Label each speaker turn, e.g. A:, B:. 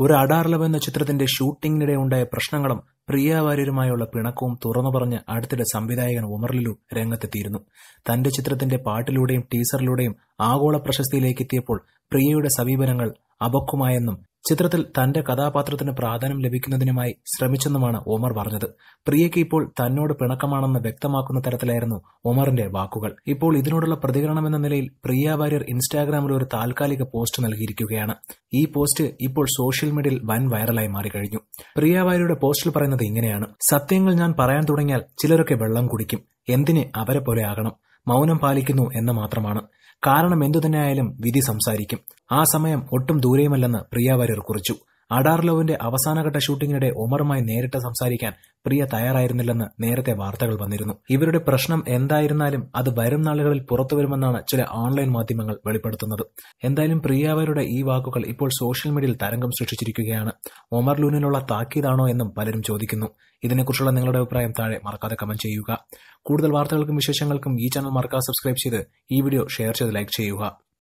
A: ഒരു അഡാർ ലവ് എന്ന ചിത്രത്തിന്റെ ഷൂട്ടിംഗിനിടെ ഉണ്ടായ പ്രശ്നങ്ങളും പ്രിയ വാര്യരുമായുള്ള പിണക്കവും തുറന്നു പറഞ്ഞ് അടുത്തിടെ സംവിധായകൻ ഉമർ ലുലു രംഗത്തെത്തിയിരുന്നു. തന്റെ ചിത്രത്തിന്റെ പാട്ടിലൂടെയും ടീസറിലൂടെയും ആഗോള പ്രശസ്തിയിലേക്ക് എത്തിയപ്പോൾ പ്രിയയുടെ സമീപനങ്ങൾ അപക്വമായെന്നും ചിത്രത്തിൽ തന്റെ കഥാപാത്രത്തിന് പ്രാധാന്യം ലഭിക്കുന്നതിനുമായി ശ്രമിച്ചെന്നുമാണ് ഒമർ പറഞ്ഞത്. പ്രിയയ്ക്ക് ഇപ്പോൾ തന്നോട് പിണക്കമാണെന്ന് വ്യക്തമാക്കുന്ന തരത്തിലായിരുന്നു ഒമറിന്റെ വാക്കുകൾ. ഇപ്പോൾ ഇതിനോടുള്ള പ്രതികരണം എന്ന നിലയിൽ പ്രിയ വാര്യർ ഇൻസ്റ്റാഗ്രാമിൽ ഒരു താൽക്കാലിക പോസ്റ്റ് നൽകിയിരിക്കുകയാണ്. ഈ പോസ്റ്റ് ഇപ്പോൾ സോഷ്യൽ മീഡിയയിൽ വൻ വൈറലായി മാറിക്കഴിഞ്ഞു. പ്രിയ വാര്യരുടെ പോസ്റ്റിൽ പറയുന്നത് ഇങ്ങനെയാണ്. സത്യങ്ങൾ ഞാൻ പറയാൻ തുടങ്ങിയാൽ ചിലരൊക്കെ വെള്ളം കുടിക്കും. എന്തിന് അവരെ പോലെ ആകണം? മൗനം പാലിക്കുന്നു എന്ന് മാത്രമാണ്. കാരണം എന്തുതന്നെയായാലും വിധി സംസാരിക്കും. ആ സമയം ഒട്ടും ദൂരെയുമല്ലെന്ന് പ്രിയ വാര്യർ കുറിച്ചു. അഡാർ ലവിന്റെ അവസാനഘട്ട ഷൂട്ടിങ്ങിനിടെ ഒമറുമായി നേരിട്ട് സംസാരിക്കാൻ പ്രിയ തയ്യാറായിരുന്നില്ലെന്ന് നേരത്തെ വാർത്തകൾ വന്നിരുന്നു. ഇവരുടെ പ്രശ്നം എന്തായിരുന്നാലും അത് വരും നാളുകളിൽ പുറത്തുവരുമെന്നാണ് ചില ഓൺലൈൻ മാധ്യമങ്ങൾ വെളിപ്പെടുത്തുന്നത്. എന്തായാലും പ്രിയ അവരുടെ ഈ വാക്കുകൾ ഇപ്പോൾ സോഷ്യൽ മീഡിയയിൽ തരംഗം സൃഷ്ടിച്ചിരിക്കുകയാണ്. ഒമർ ലൂനിനുള്ള താക്കീതാണോ എന്നും പലരും ചോദിക്കുന്നു. ഇതിനെക്കുറിച്ചുള്ള നിങ്ങളുടെ അഭിപ്രായം താഴെ മറക്കാതെ കമന്റ് ചെയ്യുക. കൂടുതൽ വാർത്തകൾക്കും വിശേഷങ്ങൾക്കും ഈ ചാനൽ മറക്കാതെ സബ്സ്ക്രൈബ് ചെയ്ത് ഈ വീഡിയോ ഷെയർ ചെയ്ത് ലൈക്ക് ചെയ്യുക.